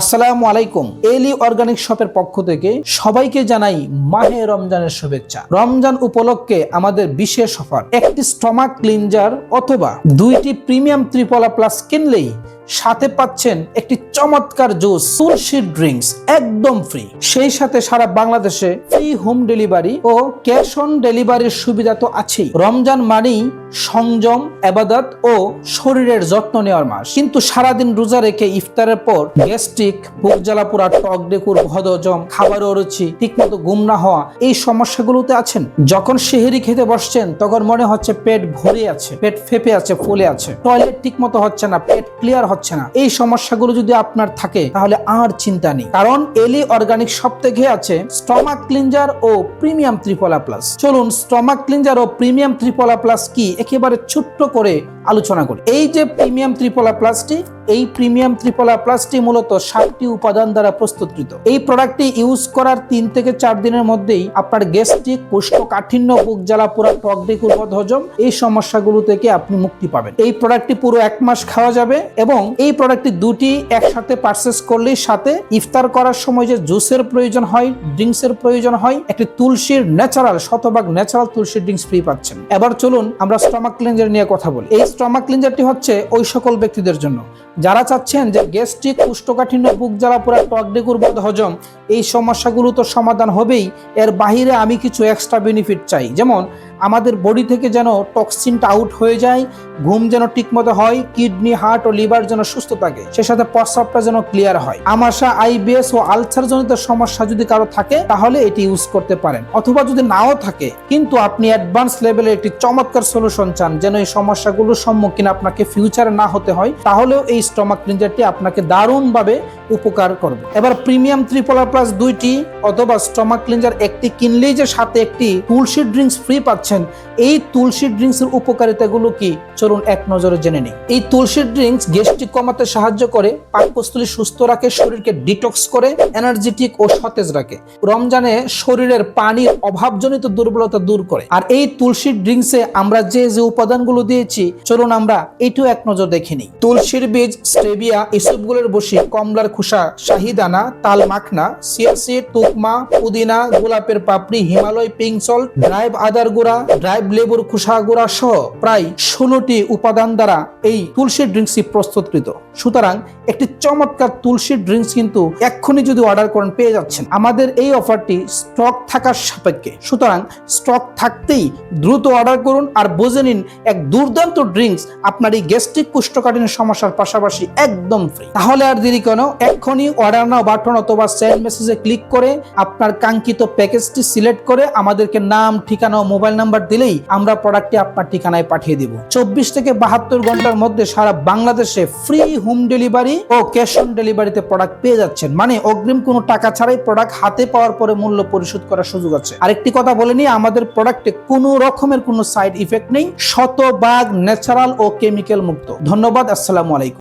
আসসালামু আলাইকুম। এলি অর্গানিক শপের পক্ষ থেকে সবাইকে জানাই মাহে রমজানের শুভেচ্ছা। রমজান উপলক্ষে আমাদের বিশেষ অফার। একটি স্টমাক ক্লিনজার অথবা দুইটি প্রিমিয়াম ত্রিপলা প্লাস কিনলেই সাথে পাচ্ছেন একটি চমৎকার জুস তুলসী ড্রিঙ্কস একদম ফ্রি সেই সাথে সারা বাংলাদেশে ফ্রি হোম ডেলিভারি ও ক্যাশ অন ডেলিভারির সুবিধা তো আছেই। রমজান মানেই সংযম, আবাদত ও শরীরের যত্ন নেওয়ার মাস। কিন্তু সারাদিন রোজা রেখে ইফতারের পর গ্যাস্ট্রিক বুক জ্বালা পোড়া, টক, ডেকুর বদহজম খাবার অরুচি, ঠিকমতো ঘুম না হওয়া, এই সমস্যাগুলোতে আছেন। যখন সেহেরি খেতে বসছেন, তখন মনে হচ্ছে পেট ভরে আছে, পেট ফেপে আছে, ফুলে আছে। টয়লেট ঠিক মতো হচ্ছে না, পেট ক্লিয়ার হচ্ছে না। এই সমস্যাগুলো যদি আপনার থাকে, তাহলে আর চিন্তা নেই। কারণ এলি অর্গানিক থেকে আছে স্টমাক ক্লিনজার ও প্রিমিয়াম ত্রিপলা প্লাস চলুন স্টমাক ক্লিনজার ও প্রিমিয়াম ত্রিপলা প্লাস কি একেবারে ছোট্ট করে আলোচনা করি। এই যে প্রিমিয়াম ত্রিপলা প্লাসটি এই প্রিমিয়াম ত্রিপলা প্লাসটি মূলত সাতটি উপাদান দ্বারা প্রস্তুতকৃত। এই প্রোডাক্টটি ইউজ করার তিন থেকে চার দিনের মধ্যেই আপনার গ্যাস্ট্রিক, কোষ্ঠকাঠিন্য, বুক জ্বালা পোড়া টক ডেকুর হজম এই সমস্যাগুলো থেকে আপনি মুক্তি পাবেন। এই প্রোডাক্টটি পুরো এক মাস খাওয়া যাবে এবং এই প্রোডাক্টটি দুটি একসাথে পারচেস করলেই সাথে ইফতার করার সময় যে জুসের প্রয়োজন হয়, ড্রিঙ্কসের প্রয়োজন হয়, একটি তুলসীর ন্যাচারাল শতভাগ ন্যাচারাল তুলসী ড্রিঙ্কস ফ্রি পাচ্ছেন। এবার চলুন আমরা স্টমাক ক্লিনজার নিয়ে কথা বলি। এই স্টমাক ক্লিনজারটি হচ্ছে ওই সকল ব্যক্তিদের জন্য। যারা চাচ্ছেন যে গ্যাস্ট্রিক কুষ্ঠকাঠিন্য বুক জ্বালা, পোড়া, টক, ডেকুর, বদ, হজম, এই সমস্যাগুলো তো সমাধান হবেই। এর বাহিরে আমি কিছু এক্সট্রা বেনিফিট চাই। যেমন আমাদের বডি থেকে যেন টক্সিনটা আউট হয়ে যায়, ঘুম যেন ঠিকমতো হয় কিডনি হার্ট ও লিভার যেন সুস্থ থাকে, সে সাথে প্রস্রাবটা যেন ক্লিয়ার হয়। আমাশা আইবিএস ও আলসার জনিত সমস্যা যদি কারও থাকে, তাহলে এটি ইউজ করতে পারেন। অথবা যদি নাও থাকে, কিন্তু আপনি অ্যাডভান্স লেভেলে একটি চমৎকার সলিউশন চান, যেন এই সমস্যাগুলোর সম্মুখীন আপনাকে ফিউচারে না হতে হয়, তাহলেও এই স্টমাক ক্লিনজারটি আপনাকে দারুণভাবে উপকার করবে। এবার প্রিমিয়াম ত্রিপোলা প্লাস দুইটি অথবা স্টমাক ক্লিনজার একটি কিনলেই যে সাথে একটি তুলসী ড্রিঙ্কস ফ্রি পাচ্ছেন, এই তুলসী ড্রিঙ্কস এর উপকারিতাগুলো কি? চলুন এক নজরে জেনে নিই। এই তুলসী ড্রিঙ্কস গ্যাস্ট্রিক কমাতে সাহায্য করে, পাকস্থলী সুস্থ রাখে, শরীরকে ডিটক্স করে, এনার্জেটিক ও সতেজ রাখে। রমজানে শরীরের পানির অভাবজনিত দুর্বলতা দূর করে। আর এই তুলসী ড্রিঙ্কসে আমরা যে যে উপাদানগুলো দিয়েছি, চলুন আমরা এটিও এক নজর দেখে নিই। তুলসীর বীজ, স্টেবিয়া ইসবগুলোর বসি কমলার খোসা, শাহিদানা, তাল মাখনা সিয়াসিড তুকমা, পুদিনা, গোলাপের পাপড়ি, হিমালয় পিঙ্ক সল্ট ড্রাইভ আদার গুঁড়া, ড্রাইভ লেবুর খোসা গুঁড়া সহ প্রায় ষোলোটি উপাদান দ্বারা এই তুলসী ড্রিঙ্কসটি প্রস্তুতকৃত। সুতরাং একটি চমৎকার তুলসী ড্রিঙ্কস কিন্তু এক্ষুনি যদি অর্ডার করেন, পেয়ে যাচ্ছেন। আমাদের এই অফারটি স্টক থাকার সাপেক্ষে। সুতরাং স্টক থাকতেই দ্রুত অর্ডার করুন আর বুঝে নিন এক দুর্দান্ত ড্রিঙ্কস আপনার এই গ্যাস্ট্রিক কুষ্ঠকাঠিন্য সমস্যার পাশাপাশি একদম ফ্রি তাহলে আর দেরি কেন? এক্ষুনি অর্ডার নাও বাটন অথবা সেন্ড মেসেজে ক্লিক করে আপনার কাঙ্ক্ষিত প্যাকেজটি সিলেক্ট করে আমাদেরকে নাম, ঠিকানা ও মোবাইল নাম্বার দিলেই আমরা প্রোডাক্টটি আপনার ঠিকানায় পাঠিয়ে দিব। চব্বিশ থেকে বাহাত্তর ঘণ্টার মধ্যে সারা বাংলাদেশে ফ্রি হোম ডেলিভারি ও ক্যাশ অন ডেলিভারিতে প্রোডাক্ট পেয়ে যাচ্ছেন। মানে অগ্রিম কোনো টাকা ছাড়াই প্রোডাক্ট হাতে পাওয়ার পরে মূল্য পরিশোধ করার সুযোগ আছে। আরেকটি কথা বলে নিই, আমাদের প্রোডাক্টে কোনো রকমের কোনো সাইড ইফেক্ট নেই, শতভাগ ন্যাচারাল ও কেমিক্যাল মুক্ত। ধন্যবাদ, আসসালামু আলাইকুম।